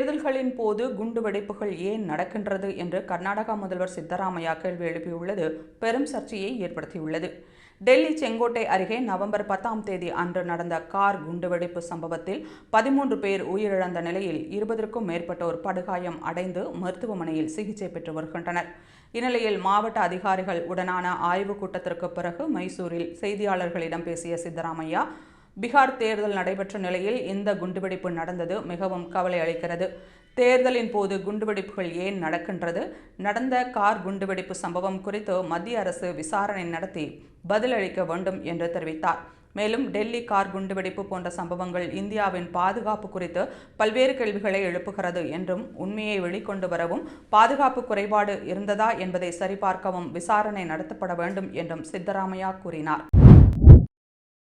தேர்தல்களின் போது குண்டுவெடிப்புகள் ஏன் நடக்கின்றது என்று கர்நாடகா முதல்வர் சித்தராமையா கேள்வி எழுப்பியுள்ளது. பெரும் சர்ச்சையை ஏற்படுத்தியுள்ளது. டெல்லி செங்கோட்டை அருகே நவம்பர் பத்தாம் தேதி அன்று நடந்த கார் குண்டுவெடிப்பு சம்பவத்தில் பதிமூன்று பேர் உயிரிழந்த நிலையில் இருபதற்கும் மேற்பட்டோர் படுகாயம் அடைந்து மருத்துவமனையில் சிகிச்சை பெற்று வருகின்றனர். இந்நிலையில் மாவட்ட அதிகாரிகள் உடனான ஆய்வுக் கூட்டத்திற்கு பிறகு மைசூரில் செய்தியாளர்களிடம் பேசிய சித்தராமையா பீகார் தேர்தல் நடைபெற்ற நிலையில் இந்த குண்டுவெடிப்பு நடந்தது மிகவும் கவலை அளிக்கிறது. தேர்தலின் போது குண்டுவெடிப்புகள் ஏன் நடக்கின்றது? நடந்த கார் குண்டுவெடிப்பு சம்பவம் குறித்து மத்திய அரசு விசாரணை நடத்தி பதிலளிக்க வேண்டும் என்று தெரிவித்தார். மேலும் டெல்லி கார் குண்டுவெடிப்பு போன்ற சம்பவங்கள் இந்தியாவின் பாதுகாப்பு குறித்து பல்வேறு கேள்விகளை எழுப்புகிறது என்றும் உண்மையை வெளிக்கொண்டு வரவும் பாதுகாப்பு குறைபாடு இருந்ததா என்பதை சரிபார்க்கவும் விசாரணை நடத்தப்பட வேண்டும் என்றும் சித்தராமையா கூறினார்.